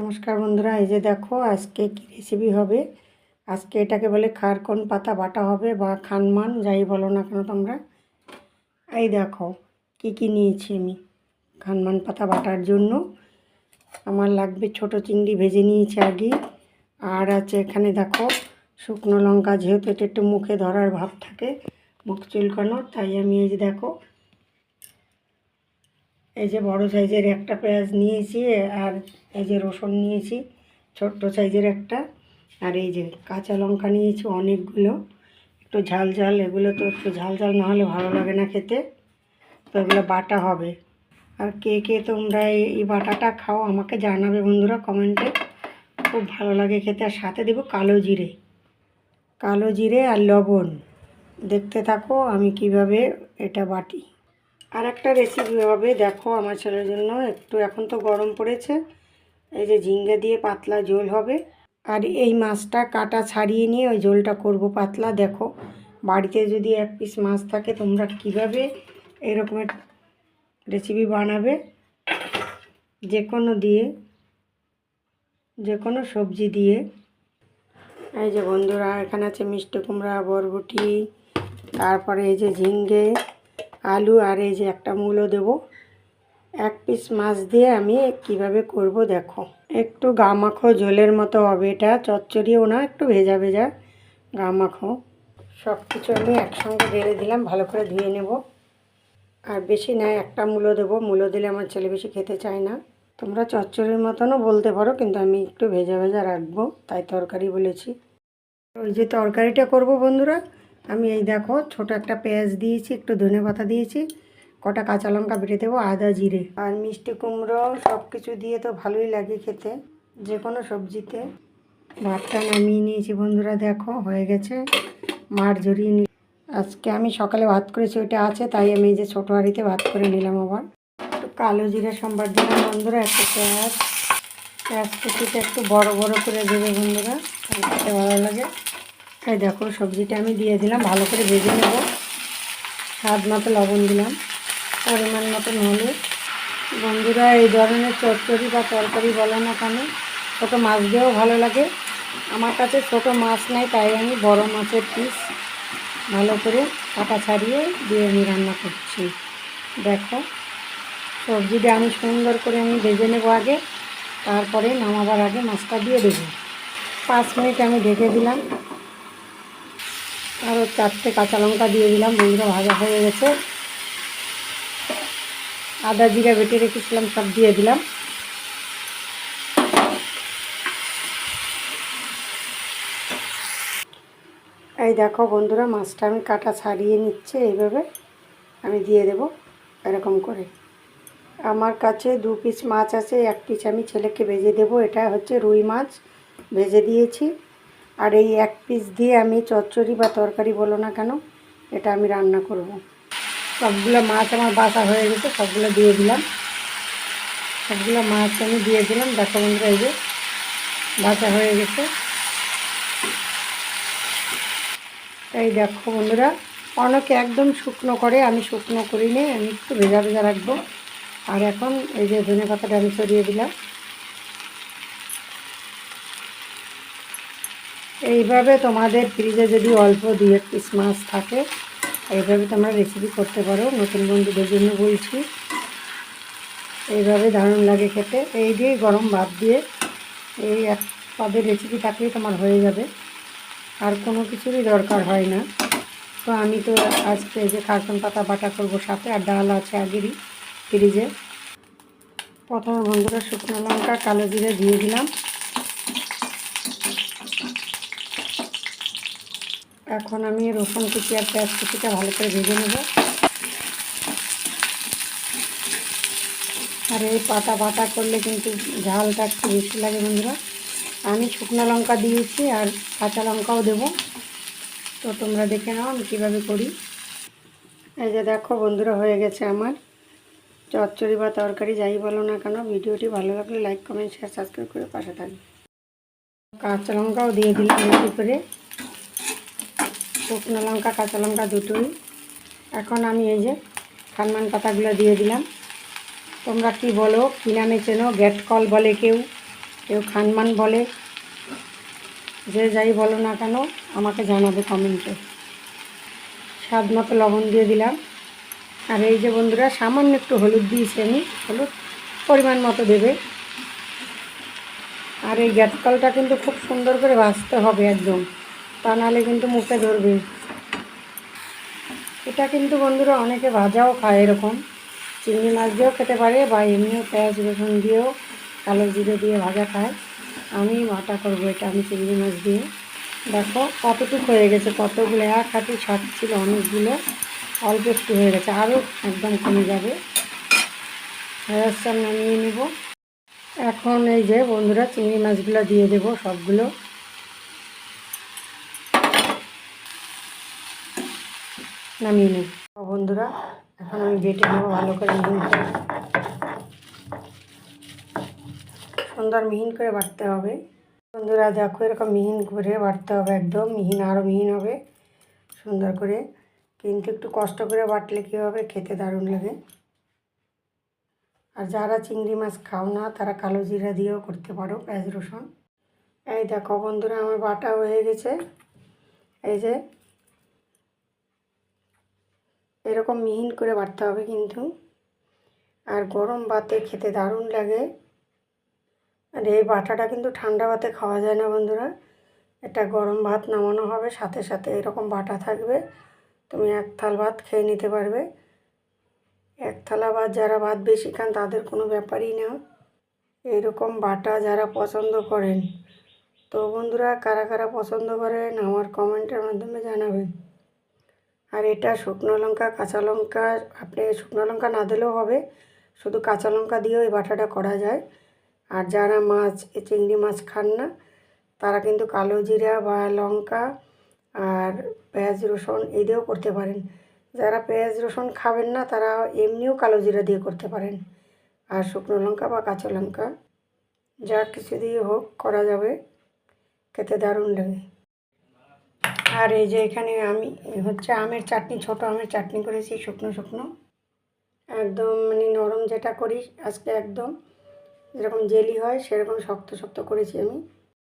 নমস্কার বন্ধুরা, এই যে দেখো আজকে কী রেসিপি হবে? আজকে এটাকে বলে খারকন পাতা বাটা হবে বা খানমান যাই বলো না কেন তোমরা। এই দেখো কি কি নিয়েছি আমি খানমান পাতা বাটার জন্য। আমার লাগবে ছোট চিংড়ি ভেজে নিয়েছি আগে। আর আছে এখানে দেখো শুকনো লঙ্কা, যেহেতু এটা একটু মুখে ধরার ভাব থাকে, মুখ চুলকানোর, তাই আমি এই যে দেখো এই যে বড় সাইজের একটা পেঁয়াজ নিয়েছি আর এই যে রসুন নিয়েছি, ছোট্ট সাইজের একটা। আর এই যে কাঁচা লঙ্কা নিয়েছি অনেকগুলো। একটু ঝাল ঝাল, এগুলো তো একটু ঝাল ঝাল না হলে ভালো লাগে না খেতে। তো এগুলো বাটা হবে। আর কে কে তোমরা এই বাটাটা খাও আমাকে জানাবে বন্ধুরা কমেন্টে। খুব ভালো লাগে খেতে। আর সাথে দেবো কালো জিরে। কালো জিরে আর লবণ। দেখতে থাকো আমি কীভাবে এটা বাটি। আর একটা রেসিপি হবে, দেখো আমার ছেলের জন্য। একটু এখন তো গরম পড়েছে। এই যে ঝিঙ্গা দিয়ে পাতলা ঝোল হবে। আর এই মাছটা কাটা ছাড়িয়ে নিয়ে ওই ঝোলটা করব পাতলা। দেখো, বাড়িতে যদি এক পিস মাছ থাকে, তোমরা কীভাবে এরকমের রেসিপি বানাবে? যে কোনো দিয়ে যে কোনো সবজি দিয়ে। এই যে বন্ধুরা, এখানে আছে মিষ্টি কুমড়া, বরবটি, তারপরে এই যে ঝিঙ্গে। আলু আর এই যে একটা মূলো দেব। এক পিস মাছ দিয়ে আমি কীভাবে করব দেখো। একটু গামাখো ঝোলের মতো হবে এটা। চচ্চড়িও না, একটু ভেজা ভেজা গামাখো সব কিছু আমি একসঙ্গে ঢেলে দিলাম, ভালো করে ধুয়ে নেব। আর বেশি নয় একটা মূলো দেবো। মূলো দিলে আমার ছেলে বেশি খেতে চায় না। তোমরা চচ্চড়ির মতনও বলতে পারো, কিন্তু আমি একটু ভেজা ভেজা রাখব, তাই তরকারি বলেছি। ওই যে তরকারিটা করব বন্ধুরা আমি এই দেখো, ছোট একটা পেঁয়াজ দিয়েছি, একটু ধনে পাতা দিয়েছি, কটা কাঁচা লঙ্কা বেটে দেবো, আদা, জিরে আর মিষ্টি কুমড়ো সব কিছু দিয়ে তো ভালোই লাগে খেতে। যে কোনো সবজিতে ভাতটা নামিয়ে নিয়েছি বন্ধুরা, দেখো, হয়ে গেছে, মার জড়িয়ে নি আজকে আমি সকালে ভাত করেছি, ওইটা আছে, তাই আমি এই যে ছোটো হাঁড়িতে ভাত করে নিলাম আবার। একটু কালো জিরে সম্বার দিলাম বন্ধুরা, একটু পেঁয়াজ। পেঁয়াজ কুচিটা একটু বড় বড় করে দেবে বন্ধুরা, খেতে ভালো লাগে। এই দেখো, সবজিটা আমি দিয়ে দিলাম, ভালো করে ভেজে নেব। স্বাদ মতো লবণ দিলাম, পরিমাণ মতন হলুদ। বন্ধুরা, এই ধরনের চচ্চড়ি বা তরকারি বলো না কেন, ছোটো মাছ দিয়েও ভালো লাগে। আমার কাছে ছোট মাছ নেই, তাই আমি বড় মাছের পিস ভালো করে কাটা ছাড়িয়ে দিয়ে আমি রান্না করছি। দেখো, সবজিটা আমি সুন্দর করে আমি ভেজে নেব আগে, তারপরে নামাবার আগে মাছটা দিয়ে দেবো। পাঁচ মিনিট আমি ঢেকে দিলাম। আরও চারটে কাঁচা লঙ্কা দিয়ে দিলাম, বন্ধুরা ভাজা হয়ে গেছে। আদা, জিরা বেটে রেখেছিলাম, সব দিয়ে দিলাম। এই দেখো বন্ধুরা, মাছটা আমি কাটা ছাড়িয়ে নিচ্ছে, এইভাবে আমি দিয়ে দেব এরকম করে। আমার কাছে দু পিস মাছ আছে, এক পিস আমি ছেলেকে ভেজে দেব, এটা হচ্ছে রুই মাছ, ভেজে দিয়েছি। আর এই এক পিস দিয়ে আমি চচ্চড়ি বা তরকারি বলো না কেন, এটা আমি রান্না করব। সবগুলো মাছ আমার বাসা হয়ে গেছে, সবগুলো দিয়ে দিলাম। সবগুলো মাছ আমি দিয়ে দিলাম। দেখো বন্ধুরা, এই যে বাসা হয়ে গেছে। এই দেখো বন্ধুরা, অনেকে একদম শুকনো করে, আমি শুকনো করি নি, আমি একটু ভেজা ভেজা রাখব। আর এখন এই যে ধনে পাতাটা আমি ছড়িয়ে দিলাম। এইভাবে তোমাদের ফ্রিজে যদি অল্প দুই এক পিস মাছ থাকে, এইভাবে তোমরা রেসিপি করতে পারো, নতুন বন্ধুদের জন্য বলছি। এইভাবে দারুণ লাগে খেতে। এই দিয়ে গরম ভাত দিয়ে এই এক পদের রেসিপি থাকলেই তোমার হয়ে যাবে। আর কোনো কিছুরই দরকার হয় না। তো আমি তো আজকে যে কার্টন পাতা, বাটা করব সাথে, আর ডাল আছে আগেরই ফ্রিজে। প্রথমে বন্ধুরা শুকনো লঙ্কা, কালো জিরে দিয়ে দিলাম। এখন আমি রসুন কুচি আর পেঁয়াজ কুচিটা ভালো করে ভেজে নেব। আর এই পাতা বাটা করলে কিন্তু ঝালটা একটু বেশি লাগে বন্ধুরা। আমি শুকনো লঙ্কা দিয়েছি আর কাঁচা লঙ্কাও দেবো। তো তোমরা দেখে নাও আমি কীভাবে করি। এই যে দেখো বন্ধুরা হয়ে গেছে আমার। চচ্চড়ি বা তরকারি যাই বলো না কেন, ভিডিওটি ভালো লাগলে লাইক কমেন্ট শেয়ার সাবস্ক্রাইব করে পাশে থাকবে। কাঁচা লঙ্কাও দিয়ে দিলাম করে। শুকনো লঙ্কা, কাঁচা লঙ্কা দুটোই। এখন আমি এই যে খানমান পাতাগুলো দিয়ে দিলাম। তোমরা কি বলো, কী নামে চেনো? গ্যাট কল বলে কেউ? কেউ খানমান বলে? যে যাই বলো না কেন, আমাকে জানাবে কমেন্টে। স্বাদ মতো লবণ দিয়ে দিলাম। আর এই যে বন্ধুরা, সামান্য একটু হলুদ দিয়েছি আমি। হলুদ পরিমাণ মতো দেবে। আর এই গ্যাস কলটা কিন্তু খুব সুন্দর করে ভাজতে হবে একদম। তা নাহলে কিন্তু মুখে ধরবে এটা কিন্তু বন্ধুরা অনেকে ভাজাও খায় এরকম। চিংড়ি মাছ দিয়েও খেতে পারে বা এমনিও পেঁয়াজ, রসুন দিয়েও কালো জিরে দিয়ে ভাজা খায়। আমি বাটা করব এটা, আমি চিংড়ি মাছ দিয়ে। দেখো কতটুকু হয়ে গেছে, কতগুলো এক হাতে ছাট ছিল অনেকগুলো, অল্প একটু হয়ে গেছে আরও একদম কমে যাবে। হেয়ার নামিয়ে নেব। এখন এই যে বন্ধুরা, চিংড়ি মাছগুলো দিয়ে দেব সবগুলো। নামিয়ে নেব বন্ধুরা, এখন আমি বেটে নেব ভালো করে মিহিন করে সুন্দর মিহিন করে বাটতে হবে। বন্ধুরা, দেখো এরকম মিহিন করে বাটতে হবে একদম। মিহিন আরও মিহিন হবে সুন্দর করে। কিন্তু একটু কষ্ট করে বাটলে কী হবে? খেতে দারুণ লাগে। আর যারা চিংড়ি মাছ খাও না, তারা কালো জিরা দিয়েও করতে পারো, পেঁয়াজ রসুন। এই দেখো বন্ধুরা, আমার বাটা হয়ে গেছে। এই যে এরকম মিহিন করে বাটতে হবে কিন্তু। আর গরম ভাতে খেতে দারুণ লাগে। আর এই বাটাটা কিন্তু ঠান্ডা ভাতে খাওয়া যায় না বন্ধুরা। এটা গরম ভাত নামানো হবে, সাথে সাথে এরকম বাটা থাকবে। তুমি এক থাল ভাত খেয়ে নিতে পারবে। এক থালা ভাত যারা ভাত বেশি খান তাদের কোনো ব্যাপারই না। এইরকম বাটা যারা পছন্দ করেন। তো বন্ধুরা, কারা কারা পছন্দ করেন আমার কমেন্টের মাধ্যমে জানাবেন। আর এটা শুকনো লঙ্কা, কাঁচা লঙ্কা, আপনি শুকনো লঙ্কা না দিলেও হবে। শুধু কাঁচা লঙ্কা দিয়েও এই বাটাটা করা যায়। আর যারা মাছ চিংড়ি মাছ খান না, তারা কিন্তু কালো জিরা বা লঙ্কা আর পেঁয়াজ, রসুন এই দিয়েও করতে পারেন। যারা পেঁয়াজ, রসুন খাবেন না, তারা এমনিও কালো জিরা দিয়ে করতে পারেন। আর শুকনো লঙ্কা বা কাঁচা লঙ্কা, যা কিছু দিয়ে হোক করা যাবে। খেতে দারুণ লাগে। আর এই যে এখানে আমি হচ্ছে আমের চাটনি, ছোট আমের চাটনি করেছি, শুকনো শুকনো। একদম মানে নরম যেটা করি আজকে একদম যেরকম জেলি হয়, সেরকম শক্ত শক্ত করেছি আমি।